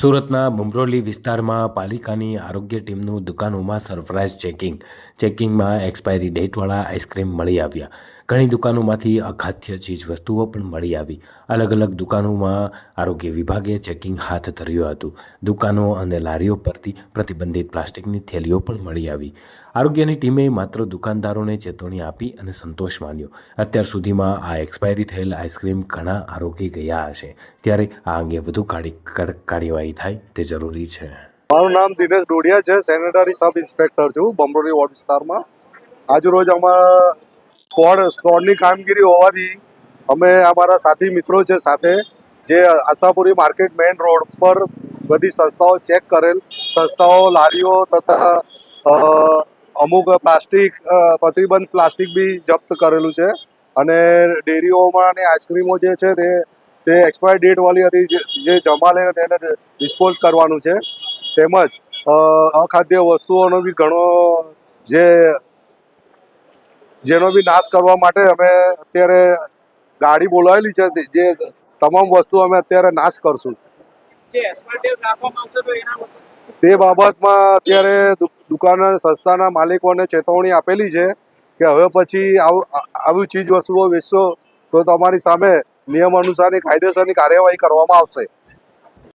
સુરતના બમરોલી વિસ્તારમાં પાલિકાની આરોગ્ય ટીમનું દુકાનોમાં સરપ્રાઇઝ ચેકિંગ. ચેકિંગમાં એક્સપાયરી ડેટવાળા આઈસ્ક્રીમ મળી આવ્યા. ઘણી દુકાનોમાંથી અખાદ્ય ચીજ વસ્તુઓ પણ મળી આવી. અલગ અલગ દુકાનોમાં આરોગ્ય વિભાગે ચેકિંગ હાથ ધર્યું હતું. દુકાનો અને લારીઓ પરથી પ્રતિબંધિત પ્લાસ્ટિકની થેલીઓ પણ મળી આવી. આરોગ્યની ટીમે માત્ર દુકાનદારોને ચેતવણી આપી અને સંતોષ માન્યો. અત્યાર સુધીમાં આ એક્સપાયરી થયેલ આઈસ્ક્રીમ ઘણા આરોગી ગયા હશે. ત્યારે આ અંગે વધુ કાર્યવાહી થાય તે જરૂરી છે. મારું નામ દિનેશ ડોડિયા છે. સેનેટરી સબ ઇન્સ્પેક્ટર છું. બમરોલી વોર્ડ વિસ્તારમાં. આજરોજ અમારા સ્કોડ સ્કોડની કામગીરી હોવાથી અમે અમારા સાથી મિત્રો છે સાથે, જે આશાપુરી માર્કેટ મેઇન રોડ પર બધી સંસ્થાઓ ચેક કરેલ. સંસ્થાઓ લારીઓ તથા અમુક પ્લાસ્ટિક પ્રતિબંધ પ્લાસ્ટિક બી જપ્ત કરેલું છે. અને ડેરીઓમાં અને આઈસ્ક્રીમો જે છે તે તે એક્સપાયર ડેટવાળી હતી, જે- જમા લઈને તેને ડિસ્પોઝ કરવાનું છે. તેમજ અખાદ્ય વસ્તુઓનો બી ઘણો જે જેનો બી નાશ કરવા માટે અમે અત્યારે ગાડી બોલાવેલી છે જે તમામ વસ્તુ અમે અત્યારે નાશ કરશું. તો બાબતમાં અત્યારે દુકાન સંસ્થાના માલિકોને ચેતવણી આપેલી છે કે હવે પછી આવી ચીજ વસ્તુઓ વેચશો તો તમારી સામે નિયમ અનુસારની કાયદેસરની કાર્યવાહી કરવામાં આવશે.